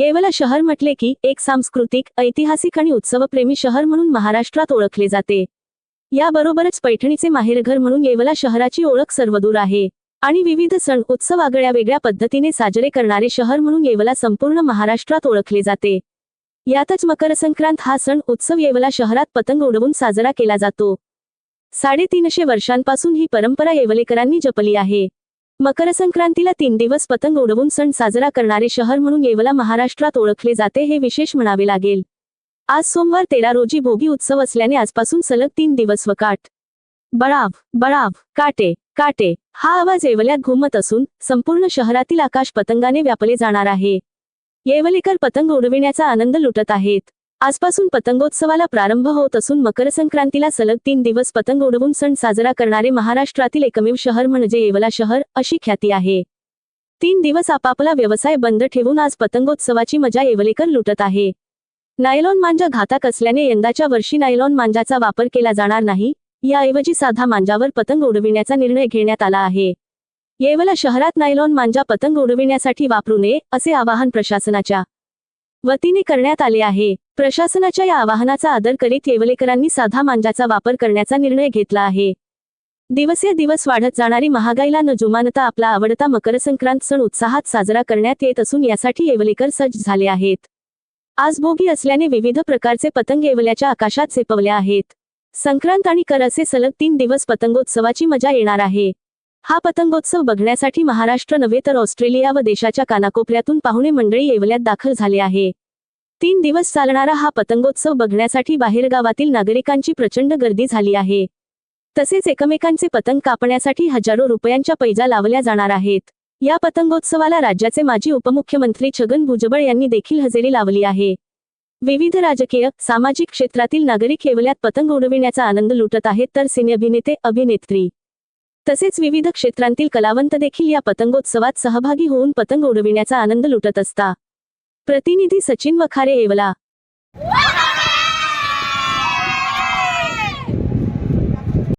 येवला शहर म्हटले की एक सांस्कृतिक ऐतिहासिक आणि उत्सवप्रेमी शहर म्हणून महाराष्ट्रात ओळखले जाते. याबरोबरच पैठणीचे माहेरघर म्हणून येवला शहराची ओळख सर्वदूर आहे. आणि विविध सण उत्सव आगळ्या वेगळ्या पद्धतीने साजरे करणारे शहर म्हणून येवला संपूर्ण महाराष्ट्रात ओळखले जाते. यातच मकर संक्रांत हा सण उत्सव येवला शहरात पतंग उडवून साजरा केला जातो. साडेतीनशे वर्षांपासून ही परंपरा येवलेकरांनी जपली आहे. मकर संक्रांतीला तीन दिवस पतंग उडवून सण साजरा करणारे शहर म्हणून येवला महाराष्ट्रात ओळखले जाते हे विशेष म्हणावे लागेल. आज सोमवार तेरा रोजी भोगी उत्सव असल्याने आजपासून सलग तीन दिवस वकाट बळाव बळाव काटे काटे हा आवाज येवल्यात घुमत असून संपूर्ण शहरातील आकाश पतंगाने व्यापले जाणार आहे. येवलेकर पतंग उडविण्याचा आनंद लुटत आहेत. आजपासून पतंगोत्सवाला प्रारंभ होत असून मकर संक्रांतीला सलग तीन दिवस पतंग उडवून सण साजरा करणारे महाराष्ट्रातील एकमेव शहर म्हणजे येवला शहर अशी ख्याती आहे. तीन दिवस आपापला व्यवसाय बंद ठेवून आज पतंगोत्सवाची मजा येवलेकर लुटत आहे. नायलॉन मांजा घातक असल्याने यंदाच्या वर्षी नायलॉन मांजाचा वापर केला जाणार नाही याऐवजी साधा मांजावर पतंग उडविण्याचा निर्णय घेण्यात आला आहे. येवला शहरात नायलॉन मांजा पतंग उडविण्यासाठी वापरू नये असे आवाहन प्रशासनाच्या वतीने करण्यात आले आहे. प्रशासनाच्या या आवाहनाचा आदर करीत येवलेकरांनी साधा मांजाचा वापर करण्याचा निर्णय घेतला आहे. दिवसे दिवस वाढत जाणारी महागाईला न जुमानता आपला आवडता मकर संक्रांत सण उत्साहात साजरा करण्यात येत असून यासाठी येवलेकर सज्ज झाले आहेत. आज भोगी असल्याने विविध प्रकारचे पतंग येवल्याच्या आकाशात झेपवल्या आहेत. संक्रांत आणि कर असे सलग तीन दिवस पतंगोत्सवाची मजा येणार आहे. हा पतंगोत्सव बघण्यासाठी महाराष्ट्र नव्हे तर ऑस्ट्रेलिया व देशाच्या कानाकोपऱ्यातून पाहुणे मंडळी येवल्यात दाखल झाले आहे. तीन दिवस चालणारा हा पतंगोत्सव बघण्यासाठी बाहेरगावातील नागरिकांची प्रचंड गर्दी झाली आहे. तसेच एकमेकांचे पतंग कापण्यासाठी हजारो रुपयांच्या पैजा लावल्या जाणार आहेत. या पतंगोत्सवाला राज्याचे माजी उपमुख्यमंत्री छगन भुजबळ यांनी देखील हजेरी लावली आहे. विविध राजकीय सामाजिक क्षेत्रातील नागरिक येवल्यात पतंग उडविण्याचा आनंद लुटत आहेत तर सिने अभिनेते अभिनेत्री. तसेच विविध क्षेत्रांतील कलावंत देखील या पतंगोत्सवात सहभागी होऊन पतंग उडविण्याचा आनंद लुटत असता प्रतिनिधी सचिन वखारे येवला